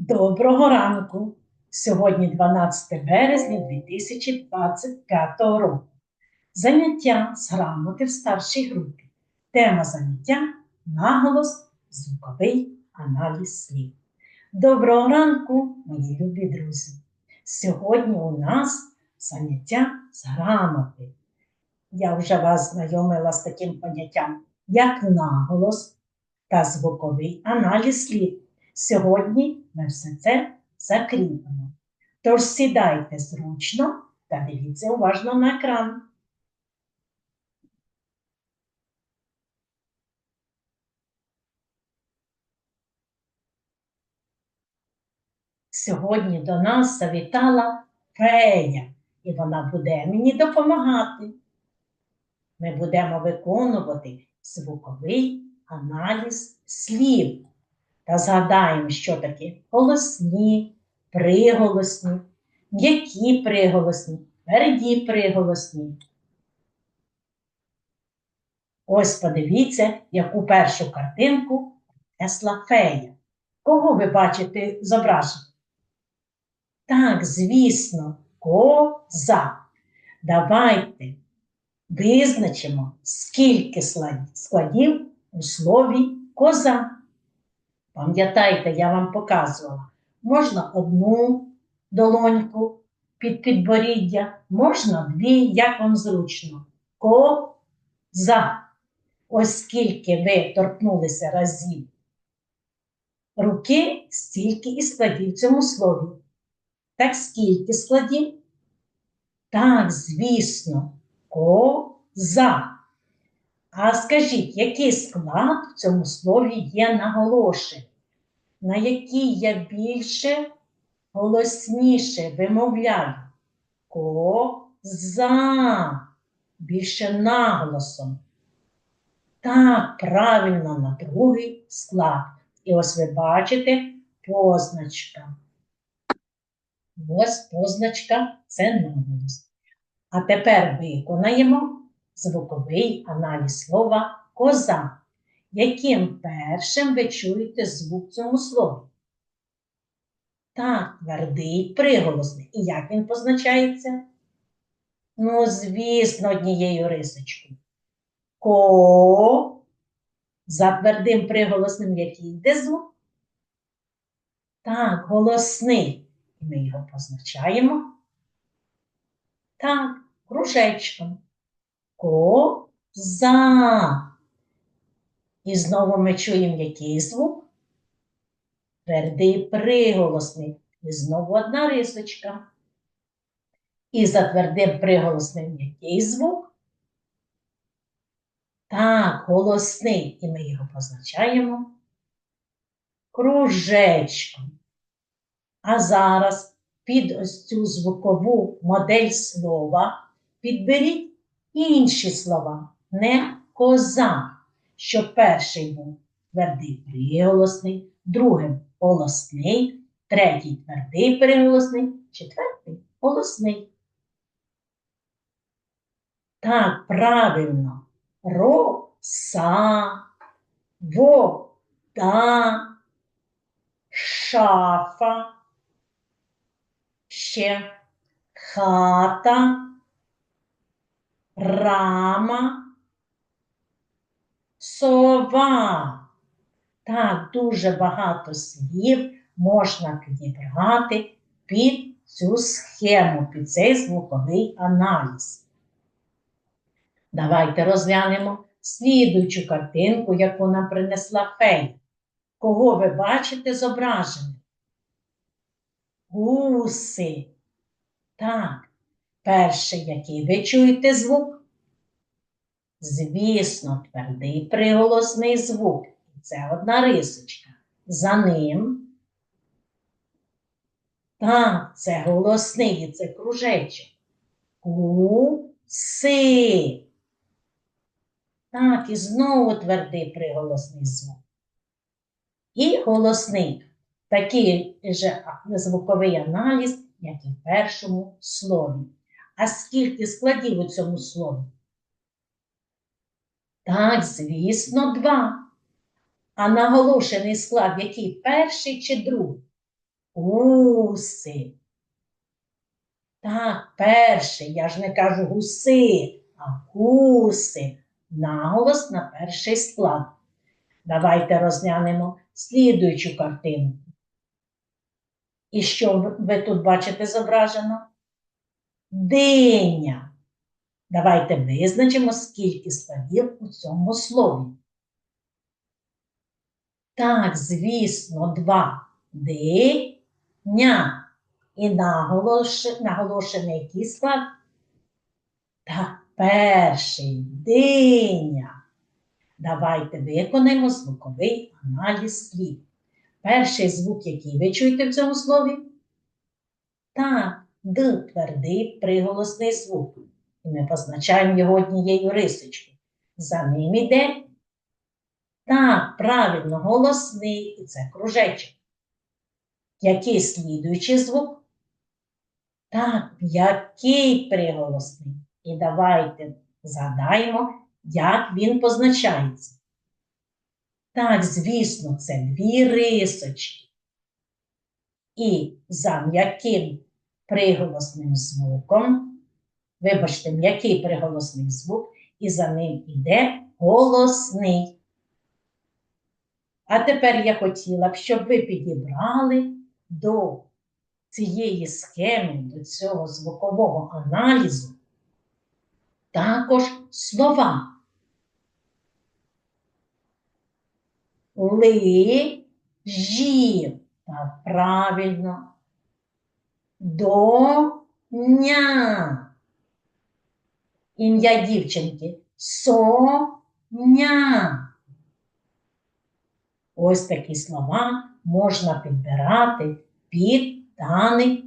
Доброго ранку! Сьогодні 12 березня 2025 року. Заняття з грамоти в старшій групі. Тема заняття наголос, звуковий аналіз слів. Доброго ранку, мої любі друзі! Сьогодні у нас заняття з грамоти. Я вже вас знайомила з таким поняттям, як наголос та звуковий аналіз слів. Сьогодні ми все це закріпимо. Тож сідайте зручно та дивіться уважно на екран. Сьогодні до нас завітала фея, і вона буде мені допомагати. Ми будемо виконувати звуковий аналіз слів та згадаємо, що таке голосні, приголосні, м'які приголосні, тверді приголосні. Ось подивіться, яку першу картинку несла фея. Кого ви бачите зображення? Так, звісно, коза. Давайте визначимо, скільки складів у слові коза. Пам'ятаєте, я вам показувала, можна одну долоньку під підборіддя, можна дві, як вам зручно. Коза. Ось скільки ви торкнулися разів руки, стільки і складів в цьому слові. Так скільки складів? Так, звісно, коза. А скажіть, який склад в цьому слові є наголошений? На який я більше голосніше вимовляю? Коза. Більше наголосом. Так, правильно, на другий склад. І ось ви бачите позначка. Ось позначка це наголос. А тепер виконаємо звуковий аналіз слова коза. Яким першим ви чуєте звук цьому слові? Так, твердий приголосний. І як він позначається? Ну, звісно, однією рисочкою. Ко. За твердим приголосним який йде звук? Так, голосний. І ми його позначаємо. Так, кружечком. Коза. І знову ми чуємо який звук? Твердий приголосний. І знову одна рисочка. І за твердим приголосним який звук? Так, голосний. І ми його позначаємо кружечком. А зараз під ось цю звукову модель слова підберіть інші слова, не коза, що перший був твердий приголосний, другим голосний, третій твердий приголосний, четвертий голосний. Так, правильно, роса, вода, шафа, ще хата рама, сова. Так, дуже багато слів можна підібрати під цю схему, під цей звуковий аналіз. Давайте розглянемо слідуючу картинку, яку нам принесла фея. Кого ви бачите зображеним? Гуси. Так, Перший, який ви чуєте звук? Звісно, твердий приголосний звук. Це одна рисочка. За ним. Так, це голосний, і це кружечок. Гуси. Так, і знову твердий приголосний звук. І голосний. Такий же звуковий аналіз, як і в першому слові. А скільки складів у цьому слові? Так, звісно, два. А наголошений склад який перший чи другий? Уси. Так, перший, я ж не кажу гуси, а гуси. Наголос на перший склад. Давайте розглянемо слідуючу картинку. І що ви тут бачите зображено? Диня. Давайте визначимо, скільки складів у цьому слові. Так, звісно, два. Диня. І наголош... наголошений який? Так, перший диня. Давайте виконаємо звуковий аналіз слів. Перший звук, який ви чуєте в цьому слові? Так, Д твердий приголосний звук. Ми позначаємо його однією рисочкою. За ним іде так, правильно, голосний, і це кружечок. Який слідуючий звук? Так, який приголосний. І давайте згадаємо, як він позначається. Так, звісно, це дві рисочки. І за м'яким приголосним звуком, вибачте, м'який приголосний звук, і за ним іде голосний. А тепер я хотіла б, щоб ви підібрали до цієї схеми, до цього звукового аналізу також слова. Ли, жі. Так, правильно. До, ня. Ім'я дівчинки. Соня. Ось такі слова можна підбирати під даний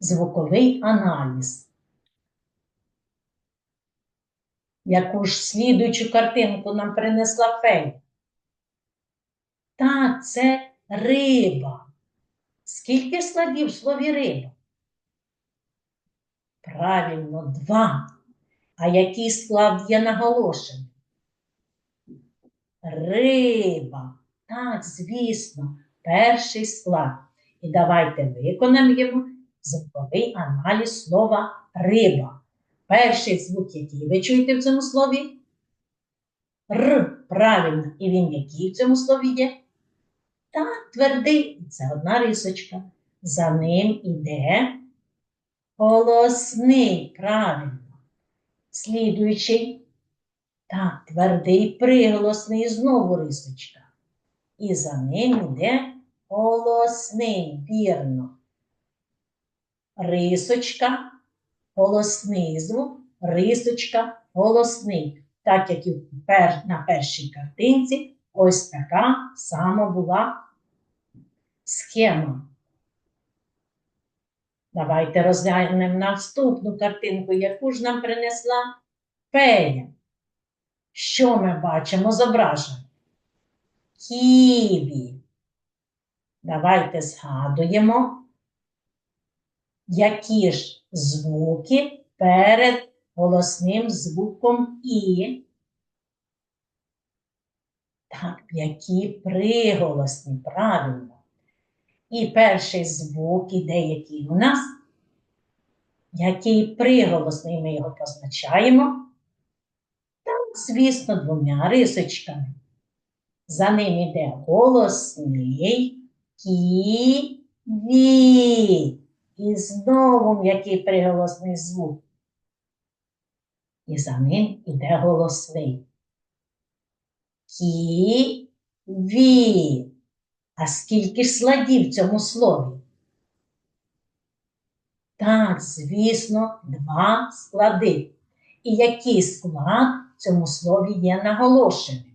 звуковий аналіз. Яку ж слідуючу картинку нам принесла фея? Так, це риба. Скільки складів в слові риба? Правильно, два. А який склад є наголошений? Риба. Так, звісно, перший склад. І давайте виконаємо звуковий аналіз слова риба. Перший звук, який ви чуєте в цьому слові? Р. Правильно. І він який в цьому слові є? Так, твердий. Це одна рисочка. За ним іде голосний. Правильно. Слідуючий. Так, твердий приголосний знову рисочка. І за ним йде голосний, вірно. Рисочка, голосний звук, рисочка, голосний. Так як і на першій картинці, ось така сама була схема. Давайте розглянемо наступну картинку, яку ж нам принесла фея. Що ми бачимо зображено? Ківі. Давайте згадуємо, які ж звуки перед голосним звуком І. Так, які приголосні, правильно. І перший звук іде, який у нас? Який приголосний, ми його позначаємо. Так, звісно, двома рисочками. За ним іде голосний ківі. І знову м'який приголосний звук. І за ним іде голосний. Ківі. А скільки ж складів в цьому слові? Так, звісно, два склади. І який склад в цьому слові є наголошеним?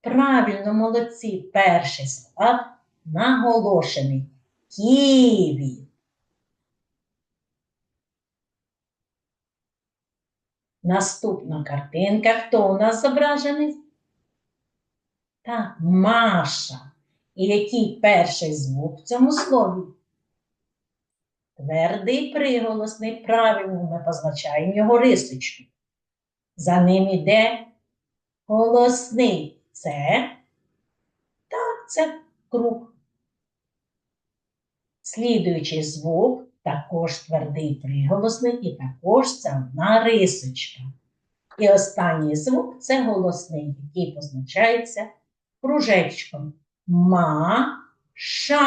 Правильно, молодці, перший склад наголошений. Ківі. Наступна картинка. Хто у нас зображений? Так, Маша. І який перший звук в цьому слові? Твердий приголосний. Правильно ми позначаємо його рисочку. За ним іде голосний. Це так, це круг. Слідуючий звук також твердий приголосний і також це одна рисочка. І останній звук це голосний, який позначається кружечком. Ма-ша.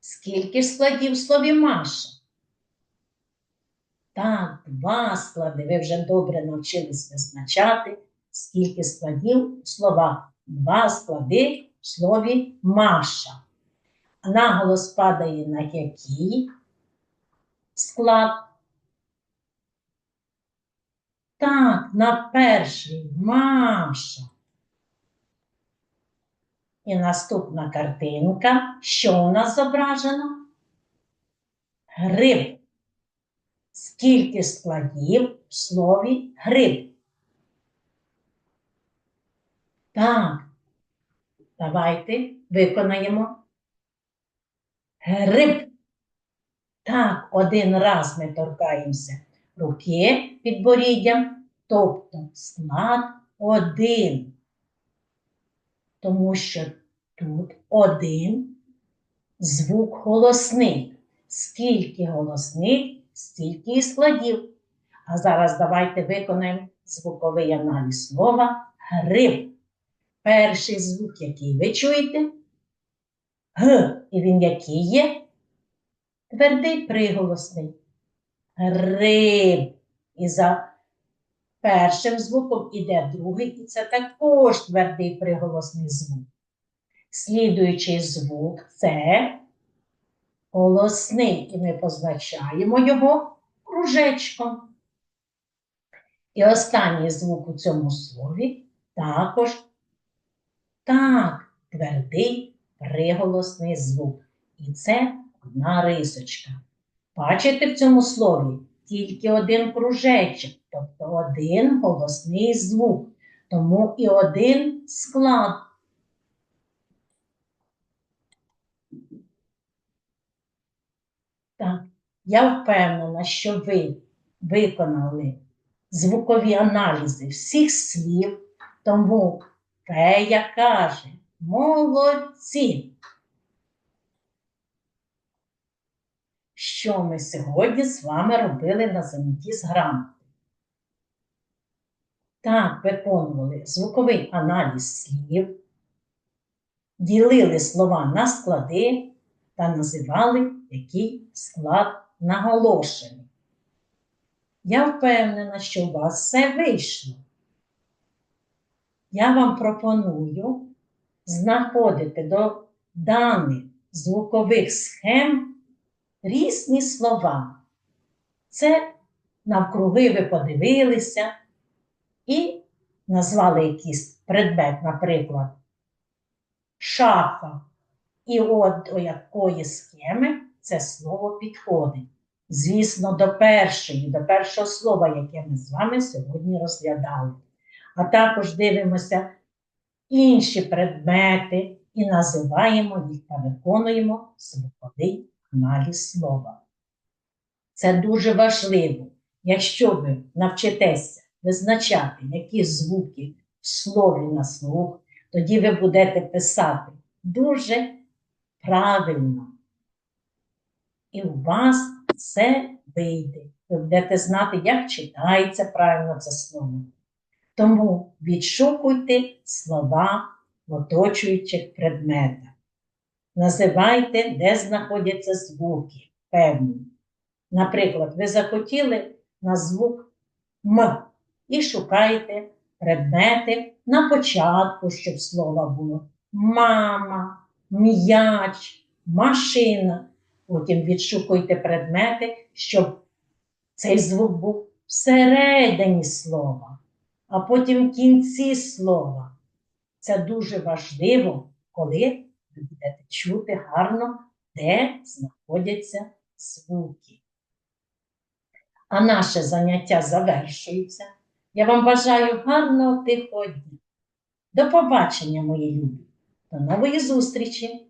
Скільки ж складів в слові Маша? Так, два склади. Ви вже добре навчились визначати, скільки складів у словах. Два склади в слові Маша. Наголос падає на який склад? Так, на перший Маша. І наступна картинка. Що у нас зображено? Гриб. Скільки складів в слові гриб? Так. Давайте виконаємо. Гриб. Так, один раз ми торкаємося руки підборіддям, тобто склад один. Тому що тут один звук голосний. Скільки голосних, стільки і складів. А зараз давайте виконаємо звуковий аналіз слова гриб. Перший звук, який ви чуєте, Г. І він який є? Твердий приголосний. Гриб. І за першим звуком іде другий, і це також твердий приголосний звук. Слідуючий звук це голосний, і ми позначаємо його кружечком. І останній звук у цьому слові також так, твердий приголосний звук. І це одна рисочка. Бачите в цьому слові тільки один кружечок, тобто один голосний звук, тому і один склад. Так, я впевнена, що ви виконали звукові аналізи всіх слів, тому фея каже, молодці. Що ми сьогодні з вами робили на занятті з грамоти? Так, виконували звуковий аналіз слів, ділили слова на склади та називали, який склад наголошений. Я впевнена, що у вас все вийшло. Я вам пропоную знаходити до даних звукових схем різні слова. Це навкруги ви подивилися і назвали якийсь предмет, наприклад, шафа. І от до якої схеми це слово підходить. Звісно, до першої, до першого слова, яке ми з вами сьогодні розглядали. А також дивимося інші предмети і називаємо їх та виконуємо звуковий аналіз слова. Це дуже важливо. Якщо ви навчитеся визначати, які звуки в слові на слух, тоді ви будете писати дуже правильно. І у вас все вийде. Ви будете знати, як читається правильно це слово. Тому відшукуйте слова в оточуючих предметах. Називайте, де знаходяться звуки певні. Наприклад, ви захотіли на звук М і шукаєте предмети на початку, щоб слова було мама, м'яч, машина. Потім відшукуйте предмети, щоб цей звук був всередині слова, а потім в кінці слова. Це дуже важливо, коли ви будете чути гарно, де знаходяться звуки. А наше заняття завершується. Я вам бажаю гарного тихого дня. До побачення, мої любі! До нової зустрічі!